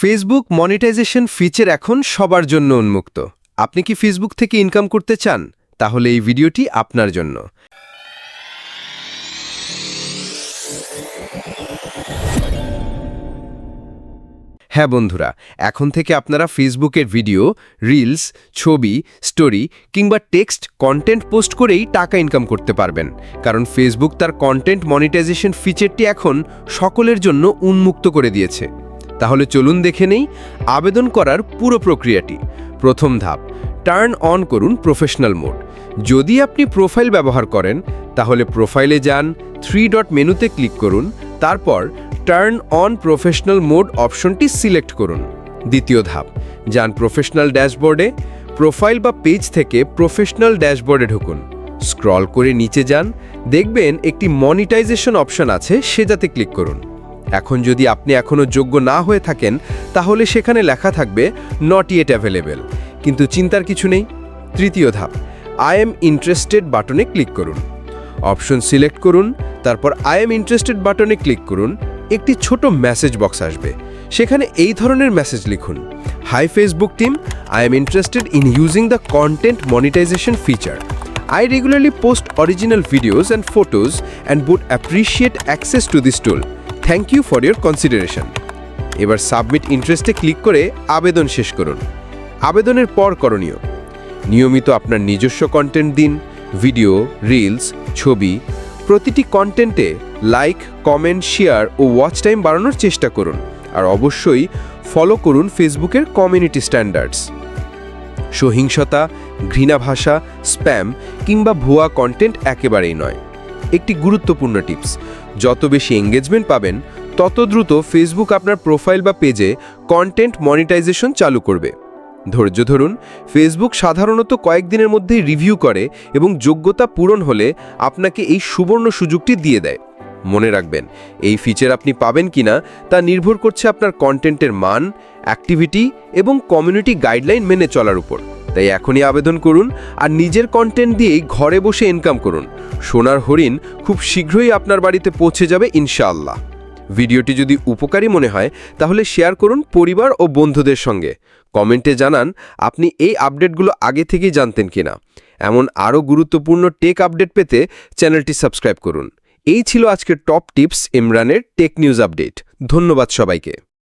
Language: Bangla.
ফেসবুক মনিটাইজেশন ফিচার এখন সবার জন্য উন্মুক্ত। আপনি কি ফেসবুক থেকে ইনকাম করতে চান? তাহলে এই ভিডিওটি আপনার জন্য। হ্যাঁ বন্ধুরা, এখন থেকে আপনারা ফেসবুকের ভিডিও রিলস ছবি স্টোরি কিংবা টেক্সট কন্টেন্ট পোস্ট করেই টাকা ইনকাম করতে পারবেন। কারণ ফেসবুক তার কন্টেন্ট মনিটাইজেশন ফিচারটি এখন সকলের জন্য উন্মুক্ত করে দিয়েছে। তাহলে চলুন দেখে নেই আবেদন করার পুরো প্রক্রিয়াটি। প্রথম ধাপ টার্ন অন করুন প্রফেশনাল মোড যদি আপনি প্রোফাইল ব্যবহার করেন, তাহলে প্রোফাইলে যান থ্রি ডট মেনুতে ক্লিক করুন, তারপর টার্ন অন প্রফেশনাল মোড অপশনটি সিলেক্ট করুন। দ্বিতীয় ধাপ, যান প্রফেশনাল ড্যাশবোর্ডে প্রোফাইল বা পেজ থেকে প্রফেশনাল ড্যাশবোর্ডে ঢুকুন। স্ক্রল করে নিচে যান, দেখবেন একটি মনিটাইজেশন অপশন আছে, সেটাতে ক্লিক করুন। এখন যদি আপনি এখনও যোগ্য না হয়ে থাকেন, তাহলে সেখানে লেখা থাকবে নট ইয়েট অ্যাভেলেবেল কিন্তু চিন্তার কিছু নেই। তৃতীয় ধাপ আই এম ইন্টারেস্টেড বাটনে ক্লিক করুন। অপশন সিলেক্ট করুন, তারপর আই এম ইন্টারেস্টেড বাটনে ক্লিক করুন। একটি ছোট মেসেজ বক্স আসবে। সেখানে এই ধরনের মেসেজ লিখুন hi Facebook team I am interested in using the content monetisation feature I regularly post original videos and photos and would appreciate access to this tool. Thank you for your consideration. এবার সাবমিট ইন্টারেস্টে ক্লিক করে আবেদন শেষ করুন। আবেদনের পর করণীয়, নিয়মিত আপনার নিজস্ব কন্টেন্ট দিন ভিডিও রিলস ছবি, প্রতিটি কন্টেন্টে লাইক কমেন্ট শেয়ার ও ওয়াচ টাইম বাড়ানোর চেষ্টা করুন। আর অবশ্যই ফলো করুন ফেসবুকের কমিউনিটি স্ট্যান্ডার্ডস সহিংসতা, ঘৃণা ভাষা স্প্যাম কিংবা ভুয়া কন্টেন্ট একেবারেই নয়। একটি গুরুত্বপূর্ণ টিপস। যত বেশি এঙ্গেজমেন্ট পাবেন, তত দ্রুত ফেসবুক আপনার প্রোফাইল বা পেজে কন্টেন্ট মনিটাইজেশন চালু করবে। ধৈর্য ধরুন ফেসবুক সাধারণত কয়েকদিনের মধ্যেই রিভিউ করে এবং যোগ্যতা পূরণ হলে আপনাকে এই সুবর্ণ সুযোগটি দিয়ে দেয়। মনে রাখবেন, এই ফিচার আপনি পাবেন কিনা তা নির্ভর করছে আপনার কন্টেন্টের মান অ্যাক্টিভিটি এবং কমিউনিটি গাইডলাইন মেনে চলার উপর। তাই এখনই আবেদন করুন আর নিজের কন্টেন্ট দিয়েই ঘরে বসে ইনকাম করুন। সোনার হরিণ খুব শীঘ্রই আপনার বাড়িতে পৌঁছে যাবে ইনশাআল্লাহ। ভিডিওটি যদি উপকারী মনে হয়, তাহলে শেয়ার করুন পরিবার ও বন্ধুদের সঙ্গে। কমেন্টে জানান, আপনি এই আপডেটগুলো আগে থেকেই জানতেন কিনা? এমন আরও গুরুত্বপূর্ণ টেক আপডেট পেতে চ্যানেলটি সাবস্ক্রাইব করুন। এই ছিল আজকের টপ টিপস ইমরানের টেক নিউজ আপডেট ধন্যবাদ সবাইকে।